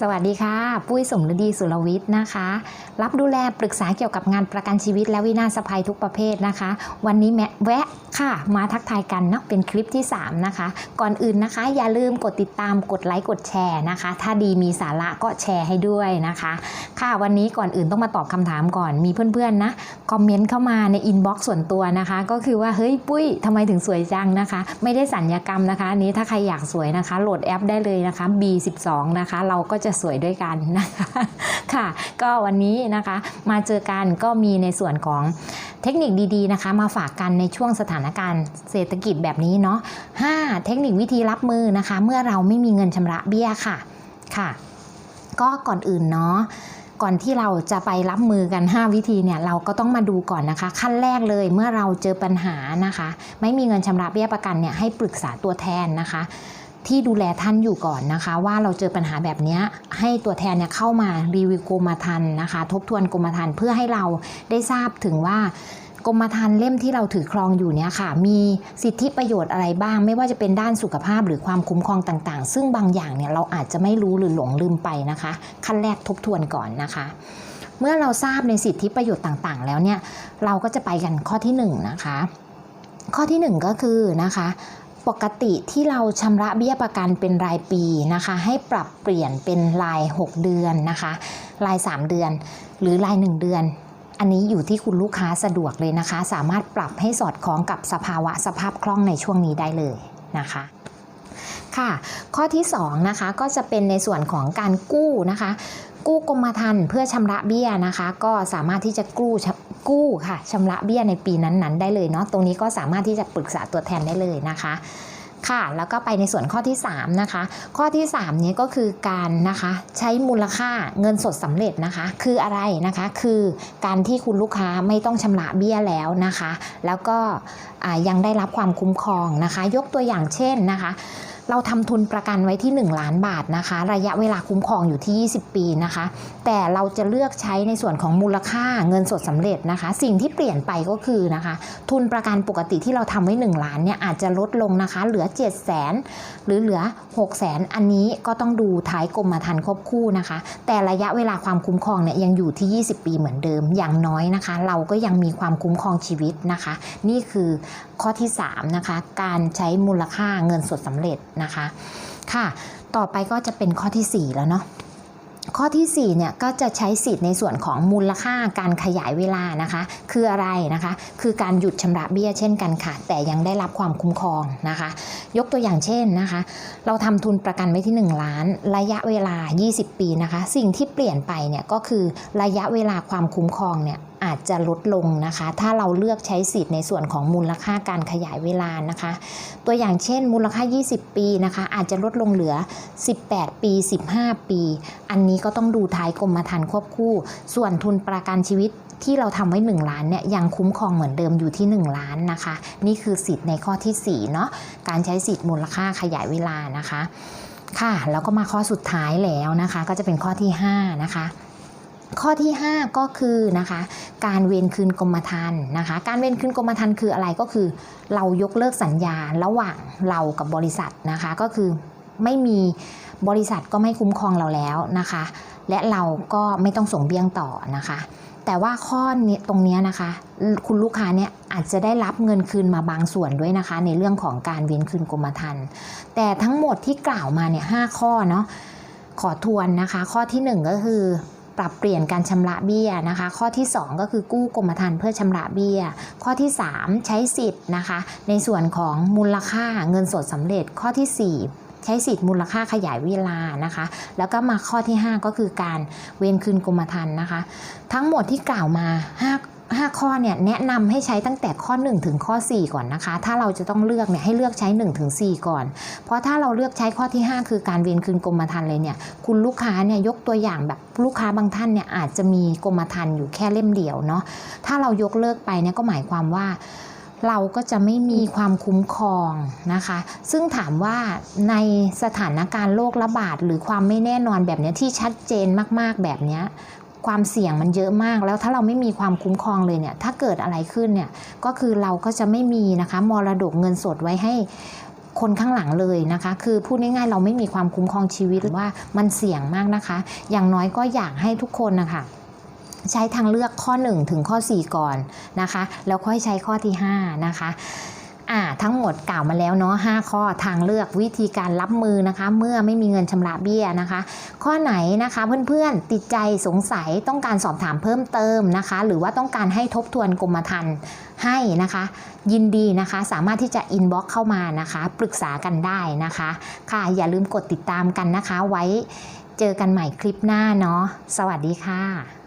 สวัสดีค่ะ ปุ้ยสมฤดีสุรวิทย์นะคะ รับดูแลปรึกษาเกี่ยวกับงานประกันชีวิตและวินาศภัยทุกประเภทนะคะ วันนี้แมแวะค่ะ มาทักทายกันเนาะเป็นคลิปที่ 3 นะคะ ก่อนอื่นนะคะ อย่าลืมกดติดตามกดไลค์กดแชร์นะคะ ถ้าดีมีสาระก็แชร์ให้ด้วยนะคะ ค่ะวันนี้ก่อนอื่นต้องมาตอบคำถามก่อนมีเพื่อนๆนะคอมเมนต์เข้ามาในอินบ็อกซ์ส่วนตัวนะคะ ก็คือว่าเฮ้ยปุ้ยทำไมถึงสวยจังนะคะ ไม่ได้สัญญกรรมนะคะอันนี้ถ้าใครอยากสวยนะคะ โหลดแอปได้เลยนะคะ B12 นะคะ เราก็จะสวยด้วยกันนะคะค่ะ ก็วันนี้นะคะมาเจอกันก็มีในส่วนของเทคนิคดีๆนะคะ มาฝากกันในช่วงสถานการณ์เศรษฐกิจแบบนี้เนาะ5เทคนิควิธีรับมือนะคะ เมื่อเราไม่มีเงินชำระเบี้ยค่ะค่ะ ก็ก่อนอื่นเนาะก่อนที่เราจะไปรับมือกัน 5 วิธีเนี่ยเราก็ต้องมาดูก่อนนะคะ ขั้นแรกเลยเมื่อเราเจอปัญหานะคะ ไม่มีเงินชำระเบี้ยประกันเนี่ยให้ปรึกษาตัวแทนนะคะ ที่ดูแลท่านอยู่ก่อนนะคะ ว่าเราเจอปัญหาแบบนี้ให้ตัวแทนเนี่ยเข้ามารีวิวกรมธรรม์นะคะ ทบทวนกรมธรรม์เพื่อให้เราได้ทราบถึงว่ากรมธรรม์เล่มที่เราถือครองอยู่เนี่ยค่ะ มีสิทธิประโยชน์อะไรบ้าง ไม่ว่าจะเป็นด้านสุขภาพหรือความคุ้มครองต่างๆ ซึ่งบางอย่างเนี่ยเราอาจจะไม่รู้หรือหลงลืมไปนะคะ ขั้นแรกทบทวนก่อนนะคะ เมื่อเราทราบในสิทธิประโยชน์ต่างๆ แล้วเนี่ยเราก็จะไปกันข้อที่1นงนะคะข้อที่ 1 ก็คือนะคะ ปกติที่เราชำระเบี้ยประกันเป็นรายปีนะคะ ให้ปรับเปลี่ยนเป็นราย 6 เดือนนะคะ ราย 3 เดือน หรือราย 1 เดือน อันนี้อยู่ที่คุณลูกค้าสะดวกเลยนะคะ สามารถปรับให้สอดคล้องกับสภาวะสภาพคล่องในช่วงนี้ได้เลยนะคะค่ะ ข้อที่2นะคะก็จะเป็นในส่วนของการกู้นะคะ กู้กรมธรรม์เพื่อชำระเบี้ยนะคะ ก็สามารถที่จะกู้ชำ กู้ค่ะชำระเบี้ยในปีนั้นๆ ได้เลยเนาะตรงนี้ก็สามารถที่จะปรึกษาตัวแทนได้เลยนะคะค่ะแล้วก็ไปในส่วนข้อที่3นะคะข้อที่3นี้ก็คือการนะคะใช้มูลค่าเงินสดสำเร็จนะคะ คืออะไรนะคะคือการที่คุณลูกค้าไม่ต้องชำระเบี้ยแล้วนะคะ แล้วก็ยังได้รับความคุ้มครองนะคะ ยกตัวอย่างเช่นนะคะ เราทำทุนประกันไว้ที่ 1 ล้านบาทนะคะ ระยะเวลาคุ้มครองอยู่ที่ 20 ปีนะคะ แต่เราจะเลือกใช้ในส่วนของมูลค่าเงินสดสำเร็จนะคะ สิ่งที่เปลี่ยนไปก็คือนะคะ ทุนประกันปกติที่เราทำไว้ 1 ล้านเนี่ยอาจจะลดลงนะคะ เหลือ 7 0 0 0 0 0 หรือเหลือ 6 0 0 0 0 0 อันนี้ก็ต้องดูท้ายกรมธรรม์ควบคู่นะคะ แต่ระยะเวลาความคุ้มครองเนี่ยยังอยู่ที่ 20 ปีเหมือนเดิมอย่างน้อยนะคะ เราก็ยังมีความคุ้มครองชีวิตนะคะ นี่คือข้อที่3นะคะการใช้มูลค่าเงินสดสำเร็จนะคะ ค่ะ ต่อไปก็จะเป็นข้อทีสี่ 4 แล้วเนาะข้อที่4เนี่ยก็จะใช้สิทธิ์ในส่วนของมูลค่าการขยายเวลานะคะ คืออะไรนะคะ คือการหยุดชำระเบี้ยเช่นกันค่ะ แต่ยังได้รับความคุ้มครองนะคะ ยกตัวอย่างเช่นนะคะ เราทำทุนประกันไว้ที่ 1 ล้าน ระยะเวลา 20 ปีนะคะ สิ่งที่เปลี่ยนไปเนี่ยก็คือระยะเวลาความคุ้มครองเนี่ย อาจจะลดลงนะคะ ถ้าเราเลือกใช้สิทธิ์ในส่วนของมูลค่าการขยายเวลานะคะ ตัวอย่างเช่น มูลค่า 20 ปีนะคะ อาจจะลดลงเหลือ 18 ปี 15 ปี อันนี้ก็ต้องดูท้ายกรมธรรม์ควบคู่ ส่วนทุนประกันชีวิตที่เราทำไว้ 1 ล้านเนี่ยยังคุ้มครองเหมือนเดิมอยู่ที่ 1 ล้านนะคะ นี่คือสิทธิ์ในข้อที่4เนาะการใช้สิทธิ์มูลค่าขยายเวลานะคะ ค่ะ แล้วก็มาข้อสุดท้ายแล้วนะคะ ก็จะเป็นข้อที่ 5 นะคะ ข้อที่ 5 ก็คือนะคะการเวนคืนกรมธรรม์นะคะ การเวนคืนกรมธรรม์คืออะไรก็คือ เรายกเลิกสัญญาระหว่างเรากับบริษัทนะคะ ก็คือไม่มีบริษัทก็ไม่คุ้มครองเราแล้วนะคะ และเราก็ไม่ต้องส่งเบี้ยงต่อนะคะ แต่ว่าข้อนี้ตรงเนี้ยนะคะ คุณลูกค้าเนี่ยอาจจะได้รับเงินคืนมาบางส่วนด้วยนะคะ ในเรื่องของการเว้นคืนกรมธรรม์แต่ทั้งหมดที่กล่าวมาเนี่ยหข้อเนาะขอทวนนะคะ ข้อที่หนึ่งก็คือ ปรับเปลี่ยนการชำระเบี้ยนะคะ ข้อที่ 2 ก็คือกู้กรมธรรม์เพื่อชำระเบี้ย ข้อที่ 3 ใช้สิทธิ์นะคะ ในส่วนของมูลค่าเงินสดสำเร็จ ข้อที่ 4ใช้สิทธิ์มูลค่าขยายเวลานะคะ แล้วก็มาข้อที่ 5 ก็คือการเวนคืนกรมธรรม์นะคะ ทั้งหมดที่กล่าวมา 5 5 ข้อเนี่ยแนะนำให้ใช้ตั้งแต่ข้อ 1 ถึงข้อ 4 ก่อนนะคะ ถ้าเราจะต้องเลือกเนี่ยให้เลือกใช้ 1 ถึง 4 ก่อน เพราะถ้าเราเลือกใช้ข้อที่ 5 คือการเวียนคืนกรมธรรม์เลยเนี่ยคุณลูกค้าเนี่ยยกตัวอย่างแบบลูกค้าบางท่านเนี่ยอาจจะมีกรมธรรม์อยู่แค่เล่มเดียวเนาะถ้าเรายกเลิกไปเนี่ยก็หมายความว่าเราก็จะไม่มีความคุ้มครองนะคะ ซึ่งถามว่าในสถานการณ์โรคระบาดหรือความไม่แน่นอนแบบนี้ที่ชัดเจนมากๆแบบเนี้ย ความเสี่ยงมันเยอะมาก แล้วถ้าเราไม่มีความคุ้มครองเลยเนี่ยถ้าเกิดอะไรขึ้นเนี่ยก็คือเราก็จะไม่มีนะคะมรดกเงินสดไว้ให้คนข้างหลังเลยนะคะ คือพูดง่ายๆ เราไม่มีความคุ้มครองชีวิตหรือว่ามันเสี่ยงมากนะคะ อย่างน้อยก็อยากให้ทุกคนนะคะใช้ทางเลือกข้อ 1 ถึงข้อ 4 ก่อนนะคะ แล้วค่อยใช้ข้อที่ 5 นะคะ อ่าทั้งหมดกล่าวมาแล้วเนาะ5ข้อทางเลือกวิธีการรับมือนะคะ เมื่อไม่มีเงินชำระเบี้ยนะคะ ข้อไหนนะคะเพื่อนๆติดใจสงสัยต้องการสอบถามเพิ่มเติมนะคะ หรือว่าต้องการให้ทบทวนกรมธรรม์ให้นะคะ ยินดีนะคะ สามารถที่จะอินบ็อกเข้ามานะคะ ปรึกษากันได้นะคะ ค่ะอย่าลืมกดติดตามกันนะคะ ไว้เจอกันใหม่คลิปหน้าเนาะสวัสดีค่ะ